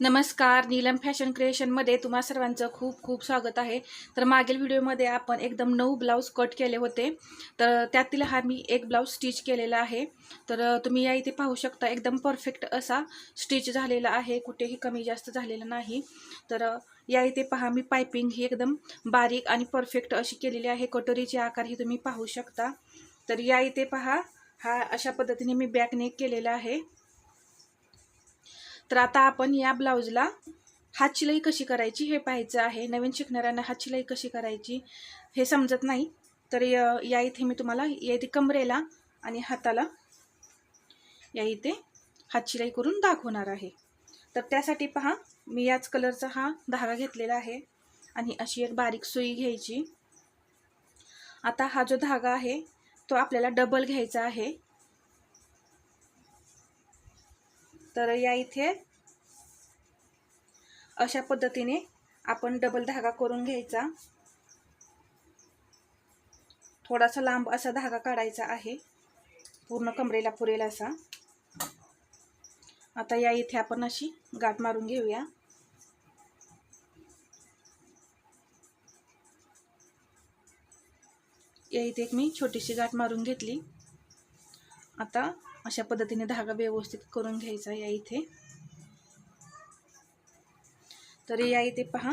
नमस्कार नीलम फॅशन क्रिएशनमध्ये तुम्हा सर्वांचं खूप खूप स्वागत आहे. तर मागील व्हिडिओमध्ये आपण एकदम नऊ ब्लाऊज कट केले होते. तर त्यातील हा मी एक ब्लाऊज स्टिच केलेला आहे. तर तुम्ही या इथे पाहू शकता एकदम परफेक्ट असा स्टिच झालेला आहे. कुठेही कमी जास्त झालेला नाही. तर या इथे पहा मी पायपिंग ही एकदम बारीक आणि परफेक्ट अशी केलेली आहे. कटोरीचे आकार ही तुम्ही पाहू शकता. तर या इथे पहा हा अशा पद्धतीने मी बॅकनेक केलेला आहे. तर आता आपण या ब्लाऊजला हात शिलाई कशी करायची हे पाहायचं आहे. नवीन शिकणाऱ्यांना हात शिलाई कशी करायची हे समजत नाही. तर य- या इथे मी तुम्हाला या इथे कमरेला आणि हाताला या इथे हात शिलाई करून दाखवणार आहे. तर त्यासाठी पहा मी याच कलरचा हा धागा घेतलेला आहे आणि अशी एक बारीक सुई घ्यायची. आता हा जो धागा आहे तो आपल्याला डबल घ्यायचा आहे. तर या इथे अशा पद्धतीने आपण डबल धागा करून घ्यायचा. थोडासा लांब असा धागा काढायचा आहे. पूर्ण कमरेला पुरेल असा. आता या इथे आपण अशी गाठ मारून घेऊया. या इथे एक मी छोटीशी गाठ मारून घेतली. आता अशा पद्धतीने धागा व्यवस्थित करून घ्यायचा या इथे. तर या इथे पहा.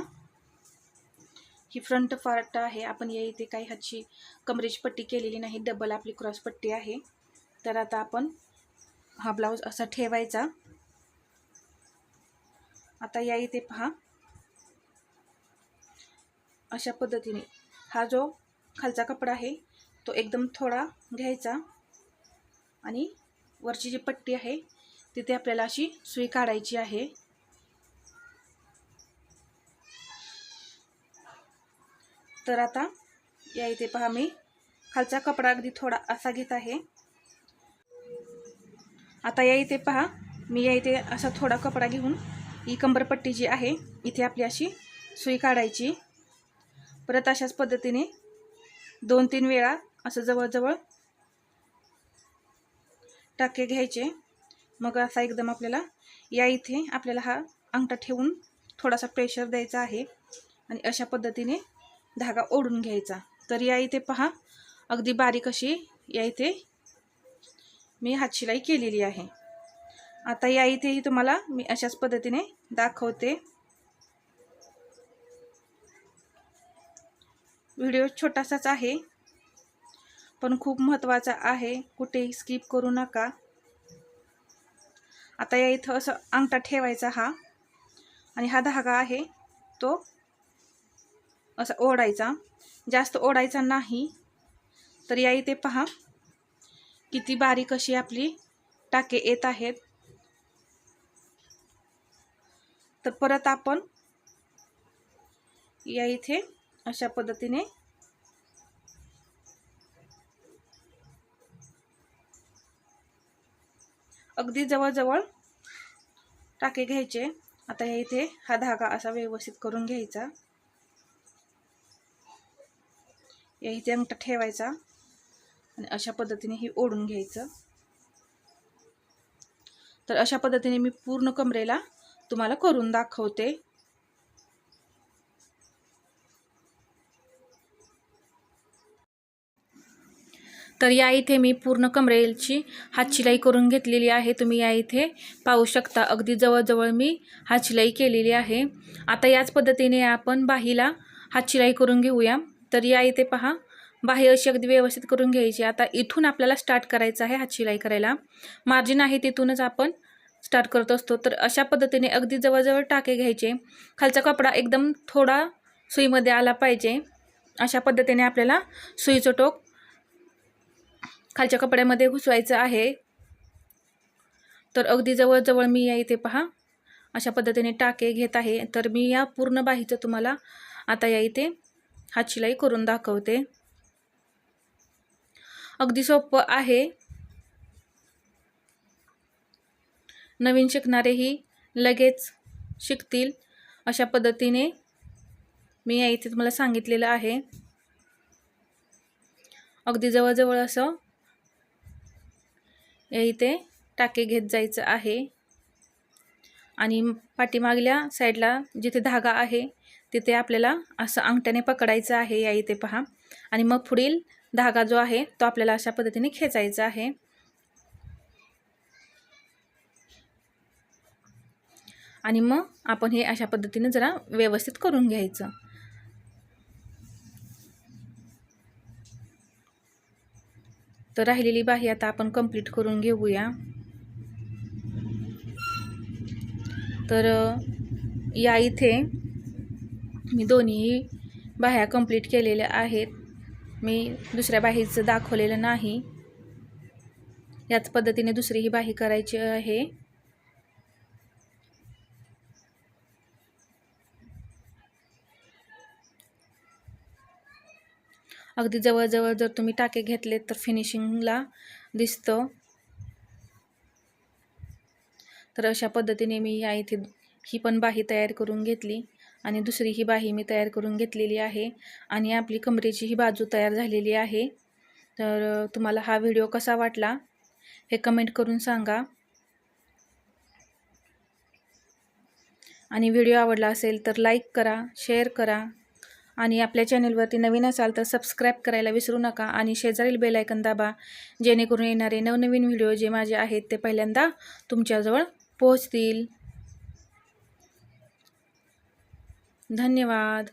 ही फ्रंट पार्ट आहे. आपण या इथे काही हातची कमरेची पट्टी केलेली नाही. डबल आपली क्रॉस पट्टी आहे. तर आता आपण हा ब्लाऊज असा ठेवायचा. आता या इथे पहा. अशा पद्धतीने हा जो खालचा कपडा आहे तो एकदम थोडा घ्यायचा. आणि वरची जी पट्टी आहे तिथे आपल्याला अशी सुई काढायची आहे. तर आता या इथे पहा मी खालचा कपडा अगदी थोडा असा घेत आहे. आता या इथे पहा मी या इथे असा थोडा कपडा घेऊन ही कंबरपट्टी जी आहे इथे आपली अशी सुई काढायची. परत अशाच पद्धतीने दोन तीन वेळा असं जवळजवळ टाके घ्यायचे. मग असा एकदम आपल्याला या इथे आपल्याला हा अंगठा ठेवून थोडासा प्रेशर द्यायचा आहे आणि अशा पद्धतीने धागा ओढून घ्यायचा. तर या इथे पहा अगदी बारीक अशी या इथे मी हातशिलाई केलेली आहे. आता या इथेही तुम्हाला मी अशाच पद्धतीने दाखवते. व्हिडिओ छोटासाच आहे. पण खूप महत्त्वाचा आहे. कुठेही स्किप करू नका. आता या इथं असं अंगठा ठेवायचा हा. आणि हा धागा आहे तो असा ओढायचा. जास्त ओढायचा नाही. तर या इथे पहा किती बारीक अशी आपली टाके येत आहेत. तर परत आपण या इथे अशा पद्धतीने अगदी जवळजवळ टाके घ्यायचे. आता हे इथे हा धागा असा व्यवस्थित करून घ्यायचा. या इथे अंगठा ठेवायचा आणि अशा पद्धतीने ही ओढून घ्यायचं. तर अशा पद्धतीने मी पूर्ण कमरेला तुम्हाला करून दाखवते. तर या इथे मी पूर्ण कमरेची हातशिलाई करून घेतलेली आहे. तुम्ही या इथे पाहू शकता. अगदी जवळजवळ मी हातशिलाई केलेली आहे. आता याच पद्धतीने आपण बाहीला हातशिलाई करून घेऊया. तर या इथे पहा. बाही अशी अगदी व्यवस्थित करून घ्यायची. आता इथून आपल्याला स्टार्ट करायचं आहे हातशिलाई करायला. मार्जिन आहे तिथूनच आपण स्टार्ट करत असतो. तर अशा पद्धतीने अगदी जवळजवळ टाके घ्यायचे. खालचा कपडा एकदम थोडा सुईमध्ये आला पाहिजे. अशा पद्धतीने आपल्याला सुईचं टोक खालच्या कपड्यामध्ये घुसवायचं आहे. तर अगदी जवळजवळ मी या इथे पहा. अशा पद्धतीने टाके घेत आहे. तर मी या पूर्ण बाहीचं तुम्हाला आता या इथे हातशिलाई करून दाखवते. अगदी सोपं आहे. नवीन शिकणारेही लगेच शिकतील अशा पद्धतीने मी या इथे तुम्हाला सांगितलेलं आहे. अगदी जवळजवळ असं इथे टाके घेत जायचं आहे. आणि पाठीमागल्या साईडला जिथे धागा आहे तिथे आपल्याला असं अंगठ्याने पकडायचं आहे या इथे पहा. आणि मग पुढील धागा जो आहे तो आपल्याला अशा पद्धतीने खेचायचा आहे. आणि मग आपण हे अशा पद्धतीने जरा व्यवस्थित करून घ्यायचं. तर राहिलेली बाही आता आपण कंप्लीट करून घेऊया. तर या इथे मी दोन्ही बाह्या कंप्लीट केलेल्या आहेत. मी दुसऱ्या बाहीचं दाखवलेलं नाही. याच पद्धतीने दुसरी ही बाही करायची आहे. अगदी जवळजवळ जर तुम्ही टाके घेतले तर फिनिशिंगला दिसतं. तर अशा पद्धतीने मी या इथे ही पण बाही तयार करून घेतली आणि दुसरी ही बाही मी तयार करून घेतलेली आहे आणि आपली कमरेची ही बाजू तयार झालेली आहे. तर तुम्हाला हा व्हिडिओ कसा वाटला हे कमेंट करून सांगा. आणि व्हिडिओ आवडला असेल तर लाईक करा शेअर करा. आणि आपल्या चॅनलवरती नवीन असाल तर सबस्क्राईब करायला विसरू नका आणि शेजारील बेलायकन दाबा जेणेकरून येणारे नवनवीन व्हिडिओ जे माझे आहेत ते पहिल्यांदा तुमच्याजवळ पोहोचतील. धन्यवाद.